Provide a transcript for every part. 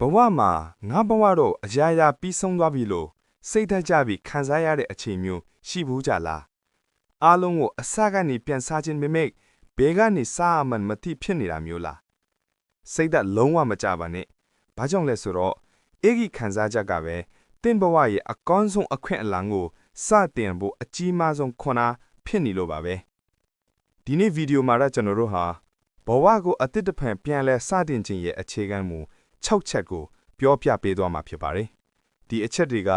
ဘဝမှာငါဘဝတော့အရာရာပြီးဆုံးသွားပြီလို့စိတ်သက်ကြပြီးခံစားရတဲ့အချိန်မျိုးရှိဘူးကြလားအားလုံးကိုအစကနေပြန်စားခြင်းမိမိတ်ဘဲကနေစားအမှန်မသိဖြစ်နေတာမျိုးလားစိတ်သက်လုံးဝမကြပါနဲ့ဘာကြောင့်လဲဆိုတော့အေဂီခံစားချက်ကပဲတင့်ဘဝရဲ့အကောင်းဆုံးအခွင့်အလမ်းကိုစတင်ဖို့အကြီးမားဆုံးခွန်အားဖြစ်နေလို့ပါပဲဒီနေ့ဗီဒီယိုမှာတော့ကျွန်တော်တို့ဟာဘဝကိုအတိတ်တဖန်ပြန်လဲစတင်ခြင်းရဲ့အခြေခံမူ 6ချက်ကိုပြောပြပေးသွားမှာဖြစ်ပါတယ်ဒီအချက်တွေက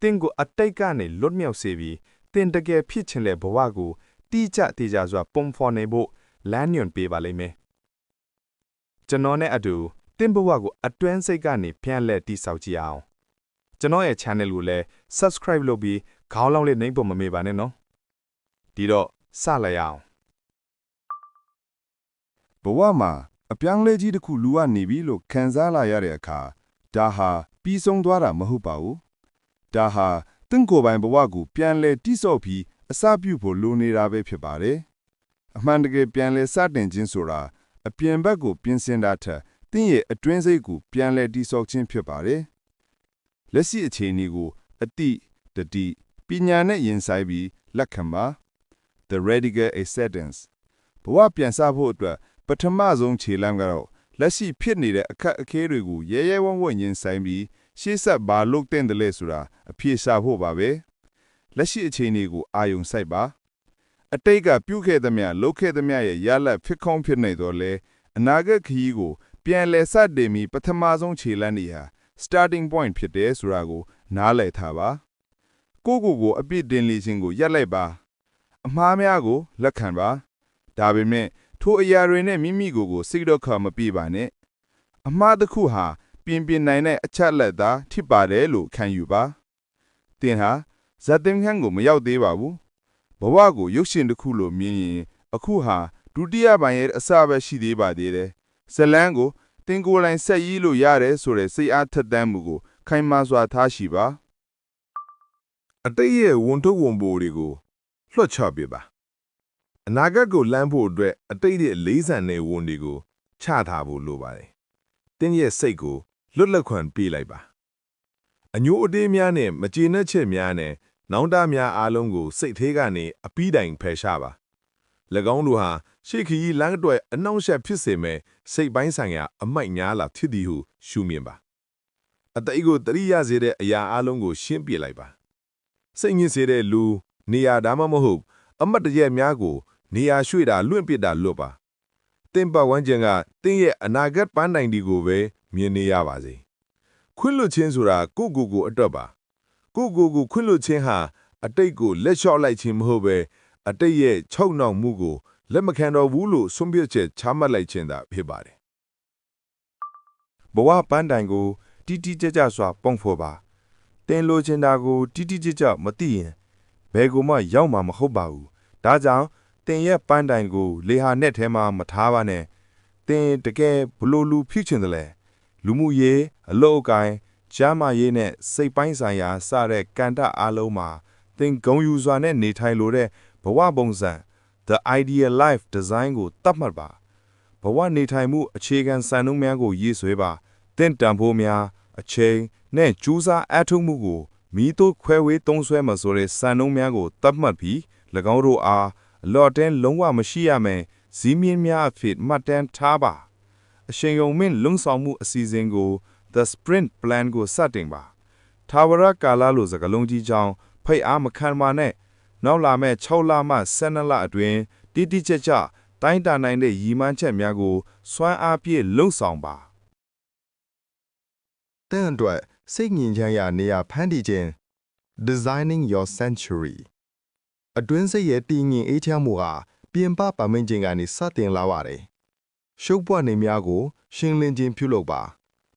တင့်ကိုအတိတ်ကနေလွတ်မြောက်စေပြီးတင်တကယ်ဖြစ်ချင်တဲ့ဘဝကိုတိကျတေချာစွာပုံဖော်နေဖို့လမ်းညွှန်ပေးပါလိမ့်မယ်ကျွန်တော်နဲ့အတူတင်ဘဝကိုအတွင်းစိတ်ကနေပြန်လဲတိဆောက်ကြည့်အောင်ကျွန်တော်ရဲ့ channel ကိုလည်း subscribe လုပ်ပြီးခေါင်းလောင်းလေးနှိပ်ဖို့မမေ့ပါနဲ့နော်ဒီတော့စလိုက်ရအောင်ဘဝမှာ အပြောင်းလဲကြီးတစ်ခုလူကနေပြီလို့ခံစားလာရတဲ့အခါဒါဟာပြီးဆုံးသွားတာမဟုတ်ပါဘူးဒါဟာတင့်ကိုယ်ပိုင်ဘဝကိုပြန်လဲတိဆော့ပြီးအစပြုဖို့လိုနေတာပဲဖြစ်ပါတယ်အမှန်တကယ်ပြန်လဲစတင်ခြင်းဆိုတာအပြင်ဘက်ကိုပြင်ဆင်တာထက်တင့်ရဲ့အတွင်းစိတ်ကိုပြန်လဲတိဆော့ခြင်းဖြစ်ပါတယ်လက်ရှိအခြေအနေကိုအတိတတိပညာနဲ့ရင်ဆိုင်ပြီးလက်ခံပါ the radical acceptance ဘဝပြန်စားဖို့အတွက် ပထမဆုံးခြေလှမ်းကတော့လက်ရှိဖြစ်နေတဲ့အခက်အခဲတွေကိုရဲရဲဝံ့ဝံ့ရင်ဆိုင်ပြီးရှေ့ဆက်ဘာလုပ်တဲ့တယ်လဲဆိုတာအဖြေရှာဖို့ပါပဲလက်ရှိအခြေအနေကိုအာယုံစိုက်ပါအတိတ်ကပြုခဲ့သမျှလုပ်ခဲ့သမျှရဲ့ရလတ်ဖြစ်ခေါင်းဖြစ်နေတော့လေအနာဂတ်ခရီးကို ပြန်လဲစတင်ပြီးပထမဆုံးခြေလှမ်းနေဟာ starting point ဖြစ်တယ်ဆိုတာကို နားလည်ထားပါကိုယ့်ကိုယ်ကိုအပြစ်တင်လေခြင်းကိုရပ်လိုက်ပါ အမှားများကိုလက်ခံပါဒါပေမဲ့ ထိုအရာတွေနဲ့မိမိကိုယ်ကိုစိတ်တော့ခမပြေပါနဲ့အမှားတစ်ခုဟာပြင်ပြနိုင်တဲ့အချက်လက်သာဖြစ်ပါတယ်လို့ခံယူပါသင်ဟာဇတ်တင်ခန်းကိုမရောက်သေးပါဘူးဘဝကိုရုပ်ရှင်တစ်ခုလိုမြင်ရင်အခုဟာဒုတိယပိုင်းရဲ့အစပဲရှိသေးပါသေးတယ်ဇလန်းကိုတင်ကိုယ်တိုင်ဆက်ရည်လို့ရတယ်ဆိုတဲ့စိတ်အားထက်သန်မှုကိုခိုင်မာစွာထားရှိပါအတိတ်ရဲ့ဝန်ထုတ်ဝန်ပိုးတွေကိုလွှတ်ချပြပါ အနာဂတ်ကိုလမ်းဖို့အတွက်အတိတ်ရဲ့လေးဆန်တဲ့ဝန်တွေကိုချထားဖို့လိုပါတယ်တင်းရဲ့စိတ်ကိုလွတ်လပ်ခွင့်ပေးလိုက်ပါအညိုအတေးများနဲ့မကျေနပ်ချက်များနဲ့နောင်တများအားလုံးကိုစိတ်သေးကနေအပီးတိုင်ဖယ်ရှားပါ၎င်းတို့ဟာရှေ့ခရီးလမ်းအတွက်အနှောင့်အယှက်ဖြစ်စေမဲ့စိတ်ပိုင်းဆိုင်ရာအမိုက်များလာဖြစ်သည်ဟုရှုမြင်ပါအတိတ်ကိုတရိယာစေတဲ့အရာအလုံးကိုရှင်းပြလိုက်ပါစိတ်ညစ်စေတဲ့လူနေရာဒါမှမဟုတ် အမတ်တရက်များကို နေရာရွှေ့တာလွင့်ပစ်တာလွတ်ပါတင်ပတ်ဝန်းကျင်ကတင်းရဲ့အနာဂတ်ပန်းတိုင်ဒီကိုပဲမြင်နေရပါစေခွင့်လွတ်ခြင်းဆိုတာကိုယ့်ကိုယ်ကိုအတွက်ပါကိုယ့်ကိုယ်ကိုခွင့်လွတ်ခြင်းဟာအတိတ်ကိုလက်လျှော့လိုက်ခြင်းမဟုတ်ပဲအတိတ်ရဲ့ချုပ်နှောင်မှုကိုလက်မခံတော့ဘူးလို့ဆုံးဖြတ်ချက်ချမှတ်လိုက်ခြင်းသာဖြစ်ပါတယ်ဘဝပန်းတိုင်ကိုတီးတီးကြကြစွာပုံဖော်ပါတင်လိုချင်တာကိုတီးတီးကြကြမသိရင်ဘယ်ကိုမှရောက်မှာမဟုတ်ပါဘူးဒါကြောင့် တင်ရဲ့ပန်းတိုင်ကိုလေဟာနဲ့ထဲမှာမထားပါနဲ့တင်တကယ်ဘလို့လူဖြစ်ချင်တယ်လဲလူမှုရေးအလုပ်အကိုင်းကျမ်းမာရေးနဲ့စိတ်ပိုင်းဆိုင်ရာစတဲ့ကဏ္ဍအားလုံးမှာတင်ဂုံယူစွာနဲ့နေထိုင်လိုတဲ့ဘဝပုံစံ the ideal life design ကိုတတ်မှတ်ပါဘဝနေထိုင်မှုအခြေခံစံနှုန်းများကိုရေးဆွဲပါတင့်တန်ဖိုးများအချိန်နဲ့ကြိုးစားအထောက်မှုကိုမိတို့ခွဲဝေးသုံးဆွဲမဆိုတဲ့စံနှုန်းများကိုတတ်မှတ်ပြီး၎င်းတို့အား အလော့တဲလုံးဝမရှိရမယ်ဇီးမြင့်များအဖြစ်မှတ်တမ်းထားပါအရှင်ယုံမင်းလုံဆောင်မှုအစီအစဉ်ကို The Sprint Plan ကိုစတင်ပါထာဝရကာလလိုစကလုံးကြီးကြောင်းဖိတ်အားမခံပါနဲ့နောက်လာမဲ့6လမှ12လအတွင်းတိတိကျကျတိုင်းတာနိုင်တဲ့ရည်မှန်းချက်များကိုစွမ်းအားပြည့်လုံဆောင်ပါတင့်အတွက်စိတ်ငြိမ်ချမ်းရာနေရာဖန်တီးခြင်း designing your sanctuary အတွင်းစိတ်ရဲ့တည်ငြိမ်အေးချမ်းမှုဟာပြင်ပပတ်မင်းခြင်းကနေစတင်လာပါတယ်ရှုပ်ပွက်နေများကို ရှင်းလင်းခြင်းပြုလုပ်ပါ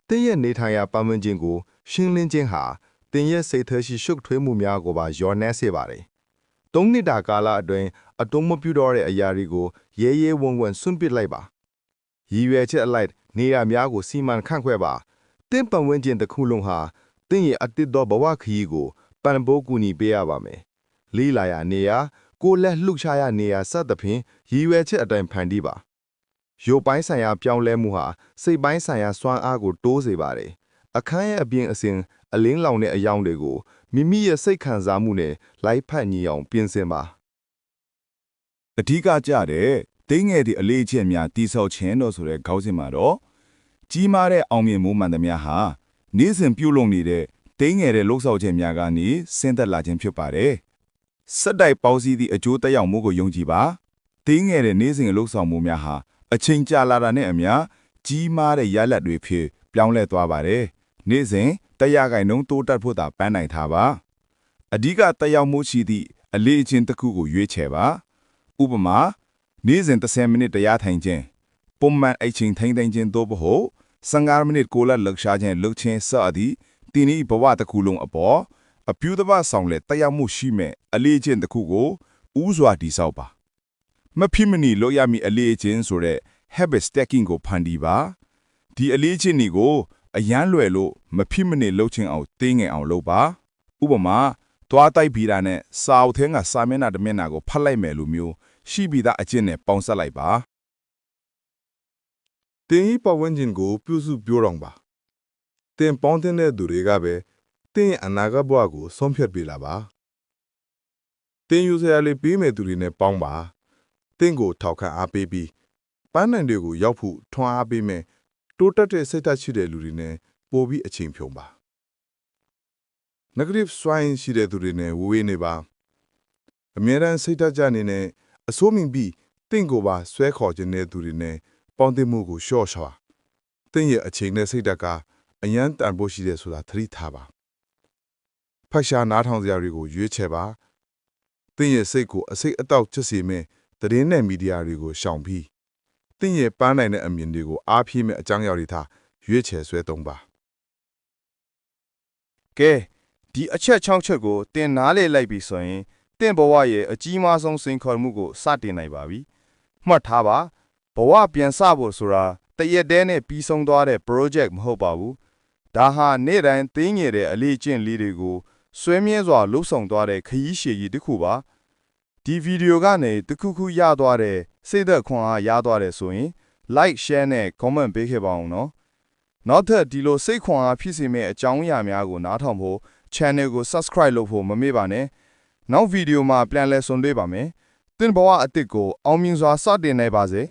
တင်းရဲ့နေထိုင်ရာပတ်မင်းခြင်းကို ရှင်းလင်းခြင်းဟာတင်းရဲ့စိတ်ထဲရှိရှုပ်ထွေးမှုများကိုပါလျော်နှဲစေပါတယ်သုံးနှစ်တာကာလအတွင်းအတုံးမပြုတော့တဲ့အရာတွေကိုရဲရဲဝံ့ဝံ့ဆွန့်ပစ်လိုက်ပါရည်ရွယ်ချက်အလိုက်နေရာများကိုစီမံခန့်ခွဲပါတင့်ပတ်ဝန်းကျင်တစ်ခုလုံးဟာတင့်ရဲ့အတိတ်သောဘဝခရီးကိုပံ့ပိုးကူညီပေးရပါမယ်။ လေးလာရနေရကိုယ်လက်လှုပ်ရှားရနေရစသဖြင့်ရည်ရွယ်ချက်အတိုင်းဖန်တီးပါ။ရုပ်ပိုင်းဆိုင်ရာပြောင်းလဲမှုဟာစိတ်ပိုင်းဆိုင်ရာစွမ်းအားကိုတိုးစေပါတယ်အခန်းရဲ့အပြင်အစဉ်အလင်းလောင်တဲ့အယောင်တွေကိုမိမိရဲ့စိတ်ခံစားမှုနဲ့လိုက်ဖက်ညီအောင်ပြင်ဆင်ပါအဓိကကြတဲ့တိငယ်သည့်အလေးအကျင့်များတိဆောက်ခြင်းတော့ဆိုတဲ့ခေါင်းစဉ်မှာတော့ကြီးမားတဲ့အောင်မြင်မှုမှန်သမျှဟာနေ့စဉ်ပြုလုပ်နေတဲ့တိငယ်တဲ့လှုပ်ဆောင်ခြင်းများကနေဆင်းသက်လာခြင်းဖြစ်ပါတယ်။ စက်တိုက်ပေါင်းစည်းသည့်အကျိုးသက်ရောက်မှုကိုယုံကြည်ပါ။တိငယ်တဲ့နေ့စဉ်လှုပ်ဆောင်မှုများဟာအချိန်ကြာလာတာနဲ့အမျှကြီးမားတဲ့ရလဒ်တွေဖြစ်ပြောင်းလဲသွားပါတယ်။နေ့စဉ်တရားကိုင်နှုန်းတိုးတက်ဖို့သာပန်းနိုင်ထားပါ။အဓိကတက်ရောက်မှုရှိသည့်အလေးအကျင့်တစ်ခုကိုရွေးချယ်ပါ။ဥပမာနေ့စဉ်30မိနစ်တရားထိုင်ခြင်းပုံမှန်အချိန်ထိုင်ထိုင်ခြင်းတို့ဘဟုတ်15မိနစ်ကိုလာလှုပ်ရှားခြင်းလှုပ်ခြင်းစသည်တင်းဤဘဝတစ်ခုလုံးအပေါ် အပြူတပဆောင်လက်တက်ရောက်မှုရှိမဲ့အလေးအကျင့်တစ်ခုကိုဥစွာတည်ဆောက်ပါမဖြစ်မနေလို့ရမည်အလေးအကျင့်ဆိုတဲ့ habit stacking ကိုဖန်တီးပါဒီအလေးအကျင့်တွေကိုအရန်လွယ်လို့မဖြစ်မနေလှုပ်ခြင်းအောင်တင်းငယ်အောင်လုပ်ပါဥပမာသွားတိုက်ပြီးတာနဲ့စာအုပ်ထဲကစာမျက်နှာတစ်မျက်နှာကိုဖတ်လိုက်မယ်လို့မျိုးရှိပြီးသားအကျင့်နဲ့ပေါင်းစပ်လိုက်ပါတင်ဤပတ်ဝန်းကျင်ကိုပြုစုပြောတော့ပါတင်ပေါင်းတဲ့သူတွေကပဲ တင်ရဲ့အနာဂတ်ဘဝကိုဆုံးဖြတ်ပေးလာပါတင်ယူဆရာလေးပြီးမဲ့သူတွေနဲ့ပေါင်းပါတင်ကိုထောက်ခံအားပေးပြီးပန်းနိုင်တွေကိုရောက်ဖို့ထွန်းအားပေးမဲ့တိုးတက်တဲ့စိတ်ဓာတ်ရှိတဲ့လူတွေနဲ့ပို့ပြီးအချိန်ဖြုံပါ negative swine ရှိတဲ့သူတွေနဲ့ဝေးနေပါအမြဲတမ်းစိတ်ဓာတ်ကြနေနဲ့အစိုးမြင်ပြီးတင့်ကိုပါဆွဲခေါ်ခြင်းတဲ့သူတွေနဲ့ပေါင်းသိမှုကိုရှော့ချွာတင့်ရဲ့အချိန်နဲ့စိတ်ဓာတ်ကအယမ်းတန်ဖို့ရှိတယ်ဆိုတာသတိထားပါ ဖတ်ရှာနားထောင်စရာတွေကိုရွေးချယ်ပါတင့်ရဲ့စိတ်ကိုအစိတ်အတောက်ချစ်စေမယ့်သတင်းနဲ့မီဒီယာတွေကိုရှောင်ပြီးတင့်ရဲ့ပန်းနိုင်တဲ့အမြင်တွေကိုအားဖြည့်မဲ့အကြောင်းအရာတွေထားရွေးချယ်ဆွဲသုံးပါကဲဒီအချက်6ချက်ကိုတင်နားလေလိုက်ပြီဆိုရင်တင့်ဘဝရဲ့အကြီးမားဆုံးစိန်ခေါ်မှုကိုစတင်နိုင်ပါပြီမှတ်ထားပါဘဝပြန်စဖို့ဆိုတာတရက်တည်းနဲ့ပြီးဆုံးသွားတဲ့ project မဟုတ်ပါဘူးဒါဟာနေ့တိုင်းသိငယ်တဲ့အလေးအကျင့်လေးတွေကို ဆွဲမြဲစွာလှုပ်ဆောင်သွားတဲ့ခရီးရှည်ကြီးတစ်ခုပါဒီဗီဒီယိုကနေတစ်ခုခုရသွားတဲ့စိတ်သက်ခွန်အားရသွားတယ်ဆိုရင် like share နဲ့ comment ပေးခဲ့ပါအောင်နော်နောက်ထပ်ဒီလိုစိတ်ခွန်အားဖြစ်စေမယ့်အကြောင်းအရာများကိုနားထောင်ဖို့ channel ကို subscribe လုပ်ဖို့မမေ့ပါနဲ့နောက်ဗီဒီယိုမှာပြန်လည်ဆုံတွေ့ပါမယ်တင်ဘဝအစ်စ်ကိုအောင်မြင်စွာစတင်နိုင်ပါစေ